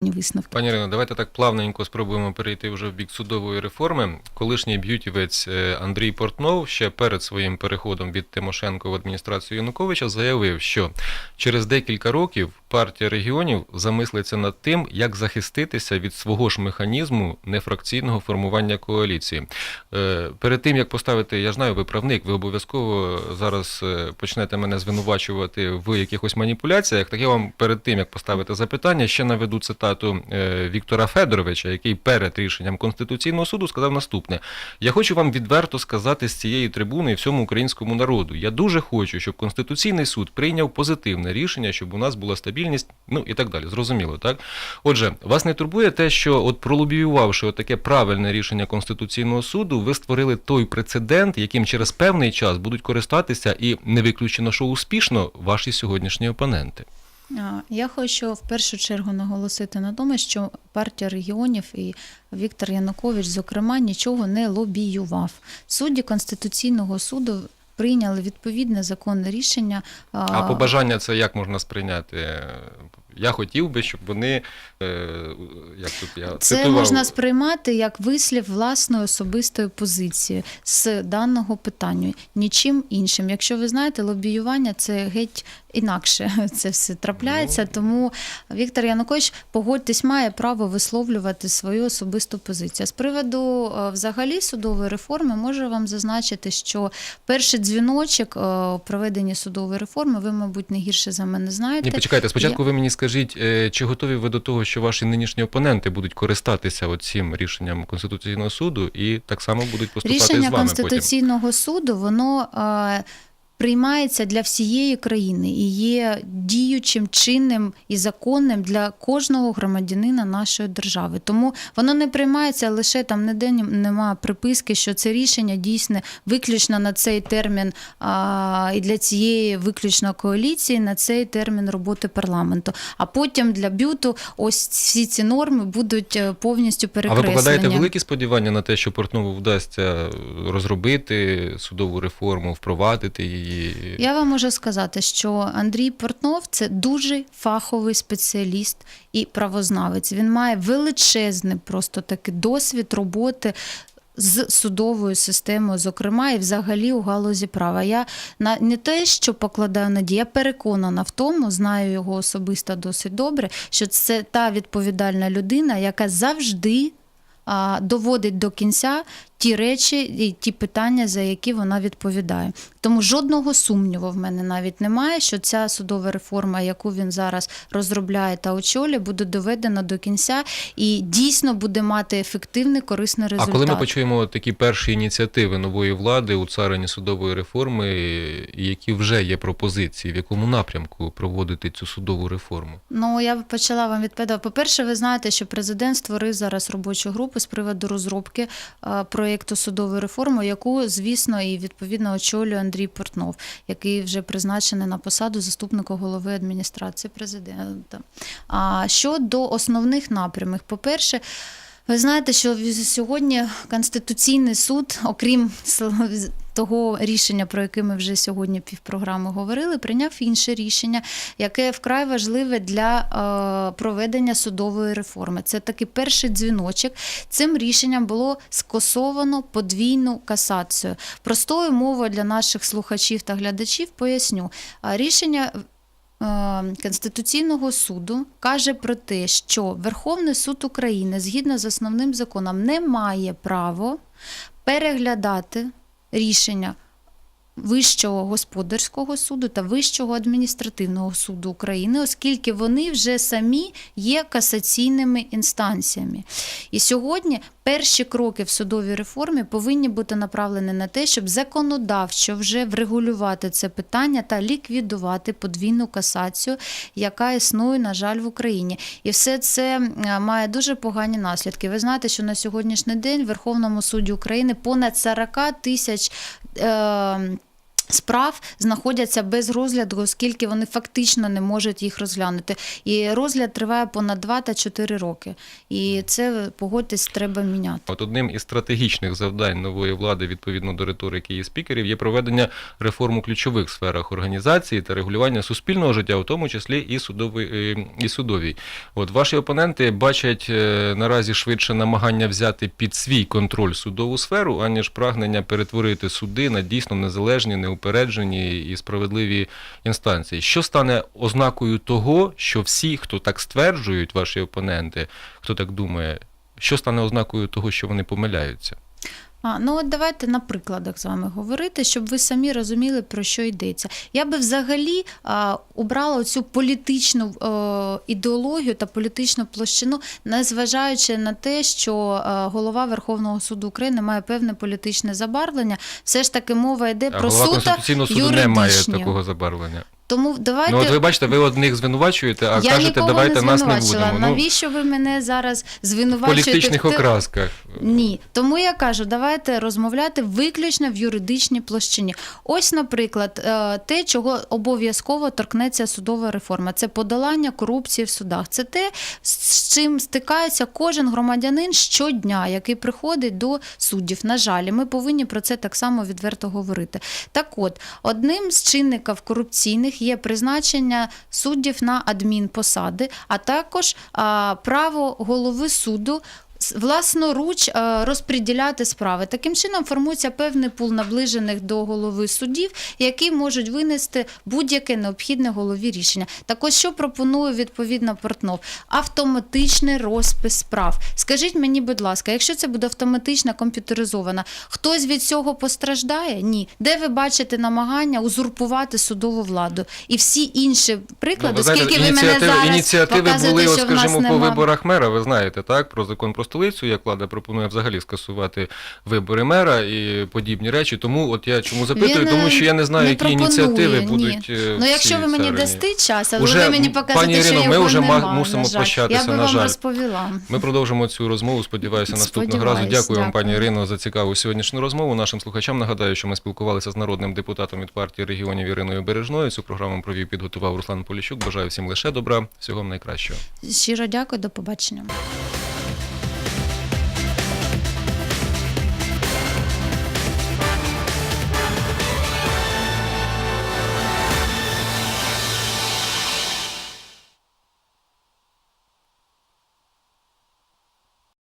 висновки. Пані Ірино, давайте так плавненько спробуємо перейти вже в бік судової реформи. Колишній б'ютівець е, Андрій Портнов ще перед своїм переходом від Тимошенко в адміністрацію Януковича заявив, що через декілька років партія регіонів замислиться над тим, як захиститися від свого ж механізму нефракційного формування коаліції. Е, Перед тим як поставити, я знаю, ви правник, ви обов'язково зараз е, почнете мене звинувачувати в якихось маніпуляціях. Так я вам перед тим як поставити запитання, ще наведу цитату е, Віктора Федоровича, який перед рішенням Конституційного суду сказав наступне: Я хочу вам відверто сказати з цієї трибуни і всьому українському народу. Я дуже хочу, щоб Конституційний суд прийняв позитивне рішення, щоб у нас була стабільність, ну і так далі. Зрозуміло, так? Отже, вас не турбує те, що от пролобіювавши таке правильне рішення Конституційного суду, ви створили той прецедент, яким через певний час будуть користатися, і не виключено, що успішно ваші сьогоднішні опоненти. Я хочу в першу чергу наголосити на тому, що партія регіонів і Віктор Янукович, зокрема, нічого не лобіював. Судді Конституційного суду прийняли відповідне законне рішення. А побажання це як можна сприйняти? Я хотів би, щоб вони е, як тут я Це цитував, можна сприймати як вислів власної особистої позиції з даного питання, нічим іншим. Якщо ви знаєте, лобіювання це геть інакше це все трапляється. Ну. Тому Віктор Янукович, погодьтесь, має право висловлювати свою особисту позицію. З приводу е, взагалі судової реформи можу вам зазначити, що перший дзвіночок е, у проведенні судової реформи, ви, мабуть, не гірше за мене знаєте. Ні, почекайте, спочатку ви мені скажіть, е, чи готові ви до того, що ваші нинішні опоненти будуть користатися цим рішенням Конституційного суду і так само будуть поступати Рішення з вами Рішення Конституційного суду воно е, приймається для всієї країни і є діючим, чинним і законним для кожного громадянина нашої держави. Тому воно не приймається лише там ніде ні- нема приписки, що це рішення дійсне виключно на цей термін а, і для цієї виключно коаліції на цей термін роботи парламенту. А потім для бюту ось всі ці норми будуть е, повністю А ви покладаєте великі сподівання на те, що Портнову вдасться розробити судову реформу, впровадити її? Я вам можу сказати, що Андрій Портнов це дуже фаховий спеціаліст і правознавець. Він має величезний просто такий досвід роботи. З судовою системою, зокрема, і взагалі у галузі права. Я на не те, що покладаю надію, я переконана в тому, знаю його особисто досить добре, що це та відповідальна людина, яка завжди а, доводить до кінця ті речі і ті питання, за які вона відповідає. Тому жодного сумніву в мене навіть немає, що ця судова реформа, яку він зараз розробляє та очолює, буде доведена до кінця і дійсно буде мати ефективний корисний А коли ми почуємо такі перші ініціативи нової влади у царині судової реформи, які вже є пропозиції, в якому напрямку проводити цю судову реформу? Ну, я б почала вам відповідати. По-перше, ви знаєте, що президент створив зараз робочу групу з приводу розробки е, проєкту судової реформи, яку, звісно, і відповідно очолює Андрій Портнов, який вже призначений на посаду заступника голови адміністрації президента. А щодо основних напрямів, по-перше, ви знаєте, що сьогодні Конституційний суд, окрім того рішення, про яке ми вже сьогодні півпрограми говорили, прийняв інше рішення, яке вкрай важливе для е, проведення судової реформи. Це такий перший дзвіночок. Цим рішенням було скасовано подвійну касацію. Простою мовою для наших слухачів та глядачів поясню. Рішення е, Конституційного суду каже про те, що Верховний суд України згідно з основним законом не має право переглядати рішення Вищого господарського суду та Вищого адміністративного суду України, оскільки вони вже самі є касаційними інстанціями. І сьогодні перші кроки в судовій реформі повинні бути направлені на те, щоб законодавчо вже врегулювати це питання та ліквідувати подвійну касацію, яка існує, на жаль, в Україні. І все це е, має дуже погані наслідки. Ви знаєте, що на сьогоднішній день в Верховному суді України понад 40 тисяч. Е- Справ знаходяться без розгляду, оскільки вони фактично не можуть їх розглянути. І розгляд триває понад 2 та 4 роки. І це, погодьтесь, треба міняти. От одним із стратегічних завдань нової влади відповідно до риторики її спікерів є проведення реформ у ключових сферах організації та регулювання суспільного життя, в тому числі і судовий е, і судовій. От ваші опоненти бачать е, наразі швидше намагання взяти під свій контроль судову сферу, аніж прагнення перетворити суди на дійсно незалежні, неупереджені і справедливі інстанції. Що стане ознакою того, що всі, хто так стверджують, ваші опоненти, хто так думає, що стане ознакою того, що вони помиляються? А, ну от давайте на прикладах з вами говорити, щоб ви самі розуміли, про що йдеться. Я би взагалі а, убрала цю політичну е, ідеологію та політичну площину, незважаючи на те, що е, голова Верховного суду України має певне політичне забарвлення. Все ж таки мова йде А про голова суто Конституційного суду не має юридичні. такого забарвлення. Тому давайте. Ну от ви бачите, ви одних звинувачуєте, а я кажете, нікого давайте не нас не звинувачила. будемо. Ну, Навіщо ви мене зараз в звинувачуєте? політичних в те- окрасках. Ні, тому я кажу, давайте розмовляти виключно в юридичній площині. Ось, наприклад, е, те, чого обов'язково торкнеться судова реформа, це подолання корупції в судах. Це те, з чим стикається кожен громадянин щодня, який приходить до суддів. На жаль, і ми повинні про це так само відверто говорити. Так от, одним з чинників корупційних є призначення суддів на адмінпосади, а також право голови суду власноруч е, розподіляти справи. Таким чином формується певний пул наближених до голови суддів, які можуть винести будь-яке необхідне голові рішення. Так ось що пропонує відповідно Портнов? Автоматичний розпис справ. Скажіть мені, будь ласка, якщо це буде автоматично комп'ютеризовано, хтось від цього постраждає? Ні. Де ви бачите намагання узурпувати судову владу? І всі інші приклади, Ну, ви знаєте, скільки ви мене зараз ініціативи показуєте, були, в нас скажімо, по нема. виборах мера. Ви знаєте, так про закон про столицю, як влада пропонує взагалі скасувати вибори мера і подібні речі. Тому от я чому запитую, Він, тому що я не знаю, не які пропонує, ініціативи ні. будуть. е, Ну, якщо ви мені дасте час, але ви мені покажете, пані що Ірино, ми його вже ма- нема, мусимо на жаль. прощатися, Я би на вам жаль. розповіла. Ми продовжимо цю розмову. Сподіваюся, наступного разу. Дякую вам, пані. Ірино, за цікаву сьогоднішню розмову. Нашим слухачам нагадаю, що ми спілкувалися з народним депутатом від партії регіонів Іриною Бережною. Цю програму провів підготував Руслан Поліщук. Бажаю всім лише добра. Всього найкращого. Щиро дякую, до побачення.